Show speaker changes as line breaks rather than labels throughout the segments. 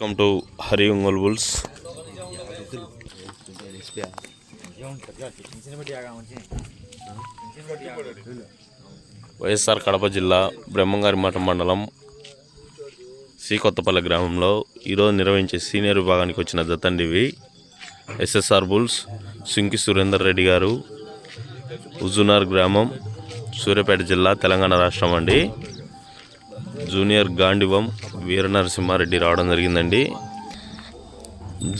Welcome to Hari Ongole bulls YSR Kadapa జిల్లా బ్రహ్మంగారి మఠం మండలం శ్రీ కొత్తపల్లి గ్రామంలో ఈరోజు నిర్వహించే సీనియర్ విభాగానికి వచ్చిన దత్తండివి ఎస్ఎస్ఆర్ బుల్స్ సుంకి సురేందర్ రెడ్డి గారు హుజునార్ గ్రామం సూర్యాపేట జిల్లా తెలంగాణ రాష్ట్రం అండి. జూనియర్ గాండివం వీర నరసింహారెడ్డి రావడం జరిగిందండి.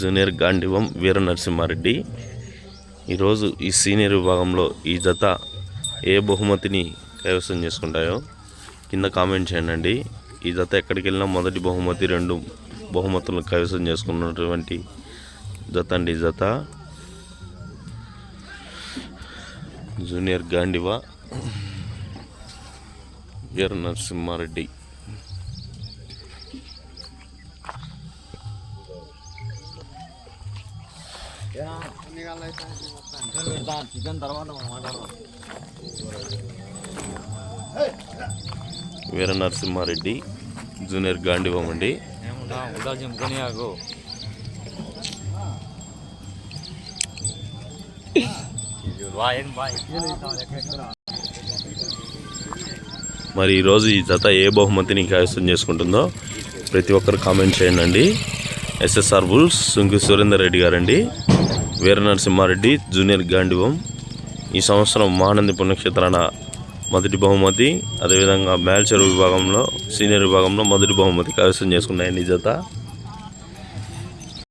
జూనియర్ గాండివం వీర నరసింహారెడ్డి ఈరోజు ఈ సీనియర్ విభాగంలో ఈ జత ఏ బహుమతిని కైవసం చేసుకుంటాయో కింద కామెంట్ చేయండి. ఈ జత ఎక్కడికి వెళ్ళినా మొదటి బహుమతి రెండు బహుమతులను కైవసం చేసుకున్నటువంటి జత అండి ఈ జత. జూనియర్ గాండివా వీర నరసింహారెడ్డి
చికెన్ తర్వాత
వీర నరసింహారెడ్డి జూనియర్ గాండివం అండి మరి ఈరోజు ఈ జత ఏ బహుమతిని కైవసం చేసుకుంటుందో ప్రతి ఒక్కరు కామెంట్ చేయండి. ఎస్ఎస్ఆర్ బుల్స్ సుంకి సురేందర్ రెడ్డి గారండి. వీరనరసింహారెడ్డి జూనియర్ గాండివం ఈ సంవత్సరం మహానంది పుణ్యక్షేత్రాన మొదటి బహుమతి అదేవిధంగా మేల్చెరువు విభాగంలో సీనియర్ విభాగంలో మొదటి బహుమతి కైవసం చేసుకున్నాయి నిజత.